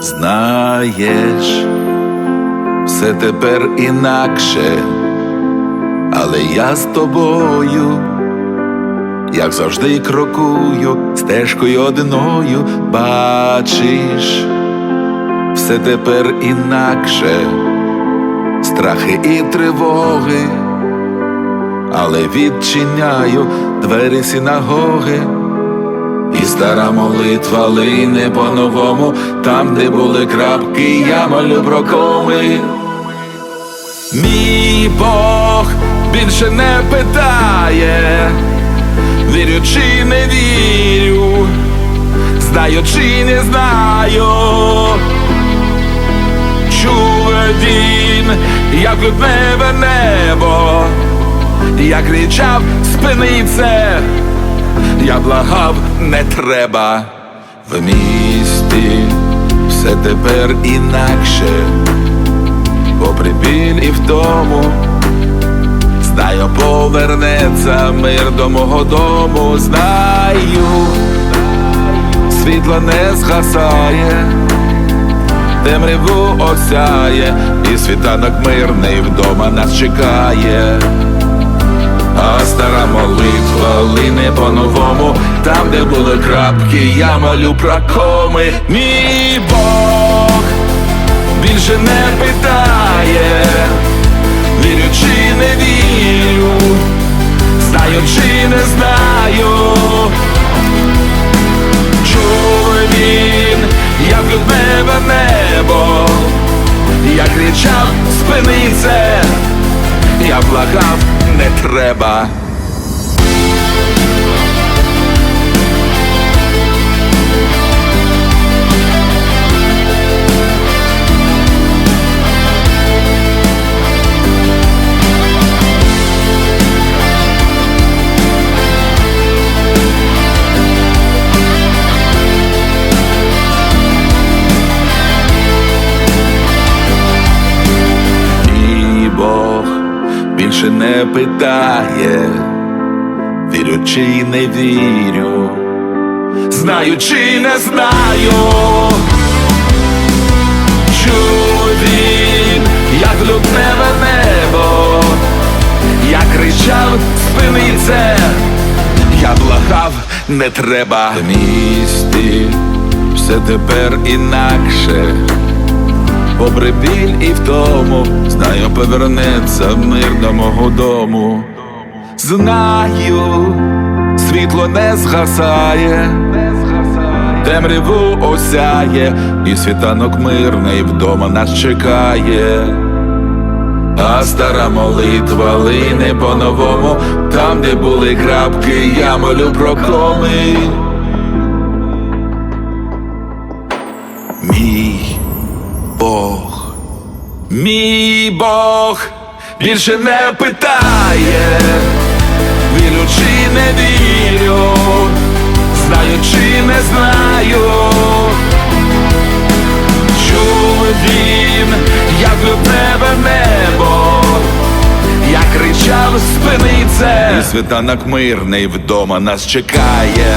Знаєш, все тепер інакше, але я з тобою, як завжди крокую стежкою одною, бачиш, все тепер інакше, страхи і тривоги, але відчиняю двері синагоги. І стара молитва лине по-новому, там, де були крапки, я молю про коми. Мій Бог більше не питає, вірю чи не вірю, знаю чи не знаю. Чує він, як лютневе небо, я кричав, спини це. Я благав, не треба. В місті, все тепер інакше, попри біль і втому, знаю, повернеться мир до мого дому, знаю, світло не згасає, темряву осяє, і світанок мирний вдома нас чекає. Стара по-новому, там, де були крапки, я молю про коми. Мій Бог більше не питає, вірю чи не вірю, знаю чи не знаю. Чує він, як людневе небо, я кричав, спини це, я благав, не треба. Питає, вірю чи не вірю, знаю чи не знаю. Чув він, як лютневе небо, я кричав, спини це, я благав, не треба в місті, все тепер інакше. Попри біль і втому, знаю, повернеться мир до мого дому. Знаю, світло не згасає, темряву осяє, і світанок мирний вдома нас чекає. А стара молитва лине по-новому, там, де були крапки, я молю про коми. Мій Бог, мій Бог більше не питає, вірю чи не вірю, знаю чи не знаю. Чув він, як лютневе небо, я кричав, спини і світанок мирний вдома нас чекає.